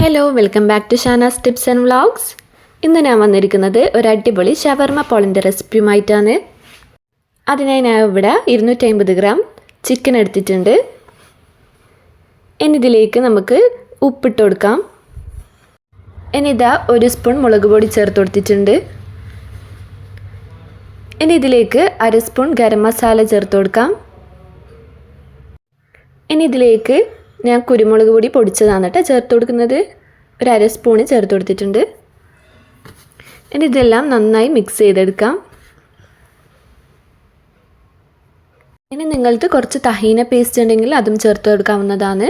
Hello welcome back to Shanas tips and vlogs ഇന്ന് ഞാൻ വന്നിരിക്കുന്നത് ഒരു അടിപൊളി ഷവർമ പോളിന്റെ റെസിപ്പിയുമായിട്ടാണ്. അതിനായി ഞാൻ ഇവിടെ ഇരുന്നൂറ്റമ്പത് ഗ്രാം ചിക്കൻ എടുത്തിട്ടുണ്ട്. എന്നിതിലേക്ക് നമുക്ക് ഉപ്പിട്ട് കൊടുക്കാം. ഇനി ഇതാ ഒരു സ്പൂൺ മുളക് പൊടി ചേർത്ത് കൊടുത്തിട്ടുണ്ട്. ഇനി ഇതിലേക്ക് അര സ്പൂൺ ഗരം മസാല ചേർത്ത് കൊടുക്കാം. ഇനി ഇതിലേക്ക് ഞാൻ കുരുമുളക് പൊടി പൊടിച്ചതാണ് കേട്ടോ. ചേർത്ത് കൊടുക്കുന്നത് ഒരു അര സ്പൂണ് ചേർത്ത് കൊടുത്തിട്ടുണ്ട്. ഇനി ഇതെല്ലാം നന്നായി മിക്സ് ചെയ്തെടുക്കാം. ഇനി നിങ്ങൾക്ക് കുറച്ച് തഹീന പേസ്റ്റ് ഉണ്ടെങ്കിൽ അതും ചേർത്ത് കൊടുക്കാവുന്നതാണ്.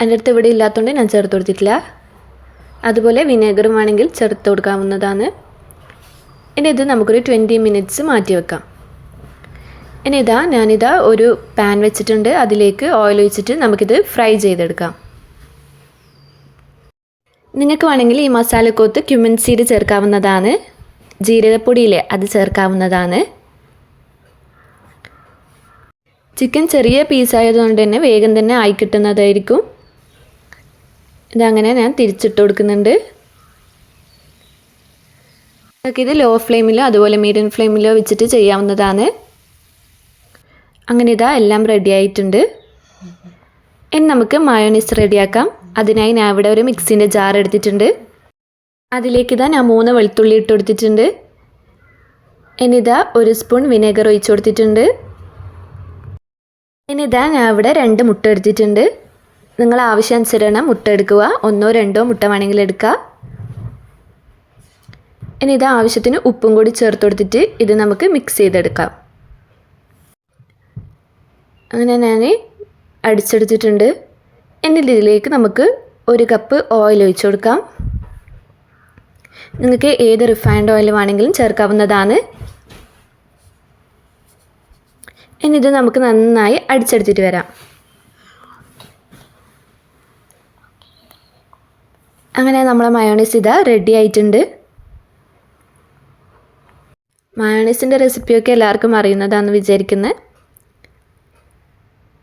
എന്റെ അടുത്ത് ഇവിടെ ഇല്ലാത്തതുകൊണ്ട് ഞാൻ ചേർത്ത് കൊടുത്തിട്ടില്ല. അതുപോലെ വിനേഗറും വേണമെങ്കിൽ ചേർത്ത് കൊടുക്കാവുന്നതാണ്. ഇനി ഇത് നമുക്കൊരു ട്വന്റി മിനിറ്റ്സ് മാറ്റി വെക്കാം. ഇനി ഇതാ ഞാനിതാ ഒരു പാൻ വെച്ചിട്ടുണ്ട്. അതിലേക്ക് ഓയിൽ ഒഴിച്ചിട്ട് നമുക്കിത് ഫ്രൈ ചെയ്തെടുക്കാം. നിങ്ങൾക്ക് വേണമെങ്കിൽ ഈ മസാലക്കോത്ത് ക്യുമിൻ സീഡ് ചേർക്കാവുന്നതാണ്. ജീരകപ്പൊടിയിലെ അത് ചേർക്കാവുന്നതാണ്. ചിക്കൻ ചെറിയ പീസായതുകൊണ്ട് തന്നെ വേഗം തന്നെ ആയി കിട്ടുന്നതായിരിക്കും. ഇതങ്ങനെ ഞാൻ തിരിച്ചിട്ട് കൊടുക്കുന്നുണ്ട്. ഇത് ലോ ഫ്ലെയിമിലോ അതുപോലെ മീഡിയം ഫ്ലെയിമിലോ വെച്ചിട്ട് ചെയ്യാവുന്നതാണ്. അങ്ങനെ ഇതാ എല്ലാം റെഡി ആയിട്ടുണ്ട്. ഇനി നമുക്ക് മയോണീസ് റെഡിയാക്കാം അതിനായി ഞാൻ ഇവിടെ ഒരു മിക്സിന്റെ ജാർ എടുത്തിട്ടുണ്ട്. അതിലേക്ക് ഇതാ ഞാൻ മൂന്ന് വെളുത്തുള്ളി ഇട്ട് കൊടുത്തിട്ടുണ്ട്. ഇനിതാ ഒരു സ്പൂൺ വിനേഗർ ഒഴിച്ചു കൊടുത്തിട്ടുണ്ട്. ഇനിതാ ഞാൻ ഇവിടെ രണ്ട് മുട്ട എടുത്തിട്ടുണ്ട്. നിങ്ങൾ ആവശ്യാനുസരണം മുട്ട എടുക്കുക. ഒന്നോ രണ്ടോ മുട്ട വേണമെങ്കിൽ എടുക്കുക ഇനി ഇത് ആവശ്യത്തിന് ഉപ്പും കൂടി ചേർത്ത് കൊടുത്തിട്ട് ഇത് നമുക്ക് മിക്സ് ചെയ്തെടുക്കാം. അങ്ങനെ ഞാൻ അടിച്ചെടുത്തിട്ടുണ്ട്. എന്നിട്ട് ഇതിലേക്ക് നമുക്ക് ഒരു കപ്പ് ഓയിൽ ഒഴിച്ചു കൊടുക്കാം. നിങ്ങൾക്ക് ഏത് റിഫൈൻഡ് ഓയിൽ വേണമെങ്കിലും ചേർക്കാവുന്നതാണ്. എന്നിത് നമുക്ക് നന്നായി അടിച്ചെടുത്തിട്ട് വരാം. അങ്ങനെ നമ്മളെ മയോണൈസ് ഇതാ റെഡി ആയിട്ടുണ്ട്. മയോണൈസിന്റെ റെസിപ്പിയൊക്കെ എല്ലാവർക്കും അറിയുന്നതാണെന്ന് വിചാരിക്കുന്നത്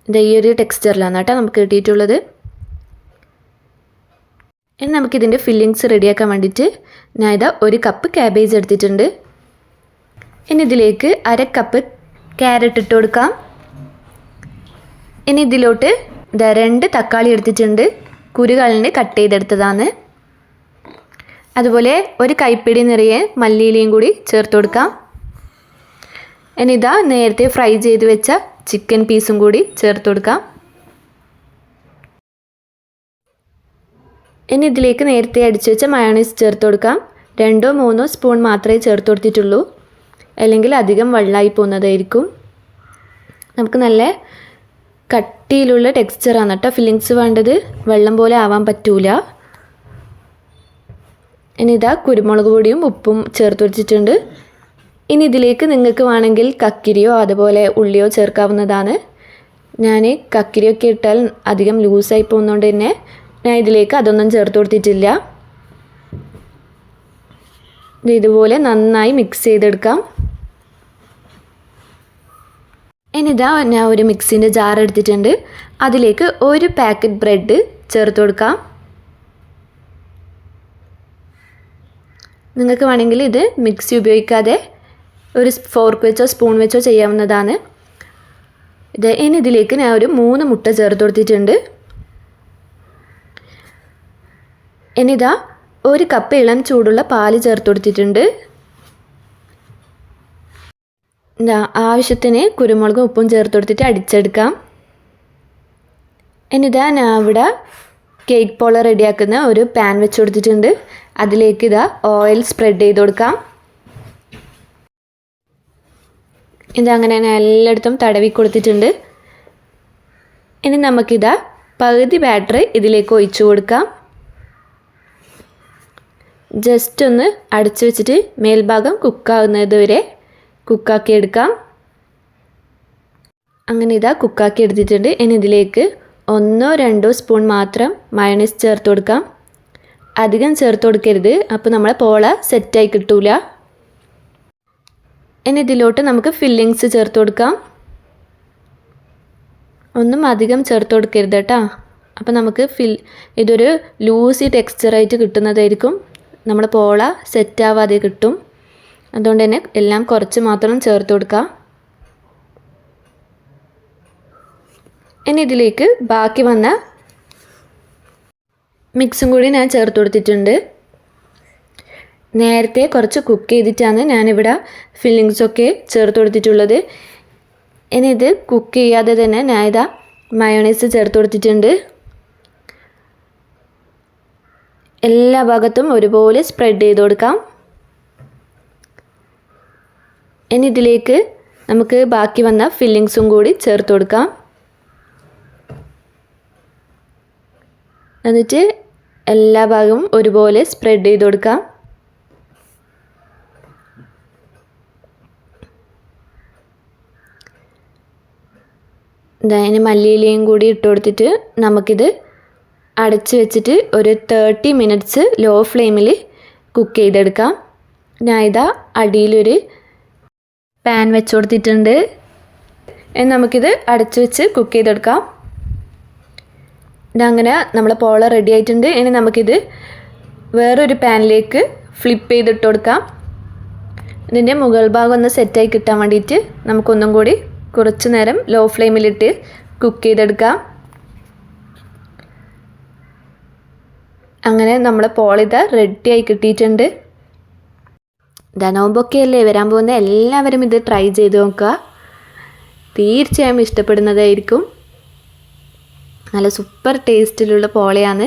ഇത് ഈ ഒരു ടെക്സ്ചറിലാണ് കേട്ടോ നമുക്ക് കിട്ടിയിട്ടുള്ളത്. ഇനി നമുക്കിതിന്റെ ഫില്ലിങ്സ് റെഡിയാക്കാൻ വേണ്ടിയിട്ട് ഞാൻ ഇതാ ഒരു കപ്പ് ക്യാബേജ് എടുത്തിട്ടുണ്ട്. ഇനി ഇതിലേക്ക് അര കപ്പ് ക്യാരറ്റ് ഇട്ട് കൊടുക്കാം. ഇനി ഇതിലോട്ട് ഇതാ രണ്ട് തക്കാളി എടുത്തിട്ടുണ്ട്. കുരുകളിന് കട്ട് ചെയ്തെടുത്തതാണ്. അതുപോലെ ഒരു കൈപ്പിടി നിറയെ മല്ലിയിലയും കൂടി ചേർത്ത് കൊടുക്കാം. ഇനി ഇതാ നേരത്തെ ഫ്രൈ ചെയ്ത് വെച്ച ചിക്കൻ പീസും കൂടി ചേർത്ത് കൊടുക്കാം. ഇനി ഇതിലേക്ക് നേരത്തെ അടിച്ചു വെച്ച മയോണൈസ് ചേർത്ത് കൊടുക്കാം. രണ്ടോ മൂന്നോ സ്പൂൺ മാത്രമേ ചേർത്ത് കൊടുത്തിട്ടുള്ളൂ. അല്ലെങ്കിൽ അധികം വെള്ളമായി പോകുന്നതായിരിക്കും. നമുക്ക് നല്ല കട്ടിയിലുള്ള ടെക്സ്ചറാണ് കേട്ടോ. ഫില്ലിങ്സ് വേണ്ടത്. വെള്ളം പോലെ ആവാൻ പറ്റൂല. ഇനി ഇതാ കുരുമുളക് പൊടിയും ഉപ്പും ചേർത്ത് വെച്ചിട്ടുണ്ട് ഇനി ഇതിലേക്ക് നിങ്ങൾക്ക് വേണമെങ്കിൽ കക്കിരിയോ അതുപോലെ ഉള്ളിയോ ചേർക്കാവുന്നതാണ്. ഞാൻ കക്കിരിയൊക്കെ ഇട്ടാൽ അധികം ലൂസായി പോകുന്നതുകൊണ്ട് തന്നെ ഞാൻ ഇതിലേക്ക് അതൊന്നും ചേർത്ത് കൊടുത്തിട്ടില്ല. ഇതുപോലെ നന്നായി മിക്സ് ചെയ്തെടുക്കാം. ഇനിതാ ഞാൻ ഒരു മിക്സിന്റെ ജാർ എടുത്തിട്ടുണ്ട്. അതിലേക്ക് ഒരു പാക്കറ്റ് ബ്രെഡ് ചേർത്ത് കൊടുക്കാം. നിങ്ങൾക്ക് വേണമെങ്കിൽ ഇത് മിക്സി ഉപയോഗിക്കാതെ ഒരു ഫോർക്ക് വെച്ചോ സ്പൂൺ വെച്ചോ ചെയ്യാവുന്നതാണ്. ഇത് ഇനി ഇതിലേക്ക് ഞാൻ ഒരു മൂന്ന് മുട്ട ചേർത്ത് കൊടുത്തിട്ടുണ്ട്. ഇനിതാ ഒരു കപ്പ് ഇളം ചൂടുള്ള പാൽ ചേർത്ത് കൊടുത്തിട്ടുണ്ട്. ആവശ്യത്തിന് കുരുമുളകും ഉപ്പും ചേർത്ത് കൊടുത്തിട്ട് അടിച്ചെടുക്കാം. ഇനിതാ ഞാൻ ഇവിടെ കേക്ക് പോള റെഡിയാക്കുന്ന ഒരു പാൻ വെച്ച് കൊടുത്തിട്ടുണ്ട്. അതിലേക്ക് ഇതാ ഓയിൽ സ്പ്രെഡ് ചെയ്ത് കൊടുക്കാം. ഇതങ്ങനെ ഞാൻ എല്ലായിടത്തും തടവി കൊടുത്തിട്ടുണ്ട്. ഇനി നമുക്കിതാ പകുതി ബാറ്ററി ഇതിലേക്ക് ഒഴിച്ചു കൊടുക്കാം. ജസ്റ്റ് ഒന്ന് അടച്ചു വെച്ചിട്ട് മേൽഭാഗം കുക്കാവുന്നത് വരെ കുക്കാക്കി എടുക്കാം. അങ്ങനെ ഇതാ കുക്കാക്കി എടുത്തിട്ടുണ്ട്. ഇനി ഇതിലേക്ക് ഒന്നോ രണ്ടോ സ്പൂൺ മാത്രം മയണീസ് ചേർത്ത് കൊടുക്കാം. അധികം ചേർത്ത് കൊടുക്കരുത്. അപ്പോൾ നമ്മളെ പോള സെറ്റായി കിട്ടൂല. ഇനി ഇതിലോട്ട് നമുക്ക് ഫില്ലിങ്സ് ചേർത്ത് കൊടുക്കാം. ഒന്നും അധികം ചേർത്ത് കൊടുക്കരുത് കേട്ടോ. അപ്പോൾ നമുക്ക് ഫിൽ ഇതൊരു ലൂസി ടെക്സ്ചറായിട്ട് കിട്ടുന്നതായിരിക്കും. നമ്മൾ പോള സെറ്റ് ആവാതെ കിട്ടും. അതുകൊണ്ട് തന്നെ എല്ലാം കുറച്ച് മാത്രം ചേർത്ത് കൊടുക്കുക ഇനി ഇതിലേക്ക് ബാക്കി വന്ന മിക്സും കൂടി ഞാൻ ചേർത്ത് കൊടുത്തിട്ടുണ്ട്. നേരത്തെ കുറച്ച് കുക്ക് ചെയ്തിട്ടാണ് ഞാനിവിടെ ഫില്ലിങ്സൊക്കെ ചേർത്ത് കൊടുത്തിട്ടുള്ളത്. ഇനി ഇത് കുക്ക് ചെയ്യാതെ തന്നെ ഞാൻ ഇതാ മയോണൈസ് ചേർത്ത് കൊടുത്തിട്ടുണ്ട്. എല്ലാ ഭാഗത്തും ഒരുപോലെ സ്പ്രെഡ് ചെയ്ത് കൊടുക്കാം. ഇനി ഇതിലേക്ക് നമുക്ക് ബാക്കി വന്ന ഫില്ലിങ്സും കൂടി ചേർത്ത് കൊടുക്കാം. എന്നിട്ട് എല്ലാ ഭാഗവും ഒരുപോലെ സ്പ്രെഡ് ചെയ്ത് കൊടുക്കാം. അതിന് മല്ലിയിലയും കൂടി ഇട്ട് കൊടുത്തിട്ട് നമുക്കിത് അടച്ച് വെച്ചിട്ട് ഒരു തേർട്ടി മിനിറ്റ്സ് ലോ ഫ്ലെയിമിൽ കുക്ക് ചെയ്തെടുക്കാം. ഞാൻ ഇതാ അടിയിലൊരു പാൻ വെച്ച് കൊടുത്തിട്ടുണ്ട്. നമുക്കിത് അടച്ച് വെച്ച് കുക്ക് ചെയ്തെടുക്കാം. ഇതങ്ങനെ നമ്മളെ പോള റെഡി ആയിട്ടുണ്ട്. ഇനി നമുക്കിത് വേറൊരു പാനിലേക്ക് ഫ്ലിപ്പ് ചെയ്തിട്ട് കൊടുക്കാം. ഇതിന്റെ മുകൾ ഭാഗം ഒന്ന് സെറ്റായി കിട്ടാൻ വേണ്ടിയിട്ട് നമുക്കൊന്നും കൂടി കുറച്ച് നേരം ലോ ഫ്ലെയിമിലിട്ട് കുക്ക് ചെയ്തെടുക്കാം. അങ്ങനെ നമ്മൾ പോളിത റെഡി ആയി കിട്ടിയിട്ടുണ്ട്. ധനോമ്പൊക്കെ അല്ലേ വരാൻ പോകുന്ന എല്ലാവരും ഇത് ട്രൈ ചെയ്ത് നോക്കുക. തീർച്ചയായും ഇഷ്ടപ്പെടുന്നതായിരിക്കും. നല്ല സൂപ്പർ ടേസ്റ്റിലുള്ള പോളയാണ്.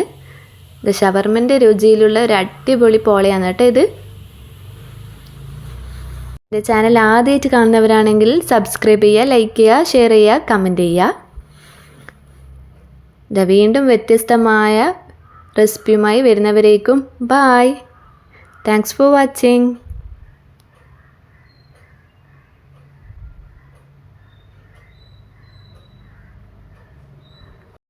ഇത് ഷവർമന്റെ രുചിയിലുള്ള ഒരു അടിപൊളി പോളയാണ് കേട്ടോ ഇത്. എന്റെ ചാനൽ ആദ്യമായിട്ട് കാണുന്നവരാണെങ്കിൽ സബ്സ്ക്രൈബ് ചെയ്യുക ലൈക്ക് ചെയ്യുക ഷെയർ ചെയ്യുക കമന്റ് ചെയ്യുക. വീണ്ടും വ്യത്യസ്തമായ റെസിപ്പിയുമായി വരുന്നവരേക്കും ബായ് താങ്ക്സ് ഫോർ വാച്ചിങ്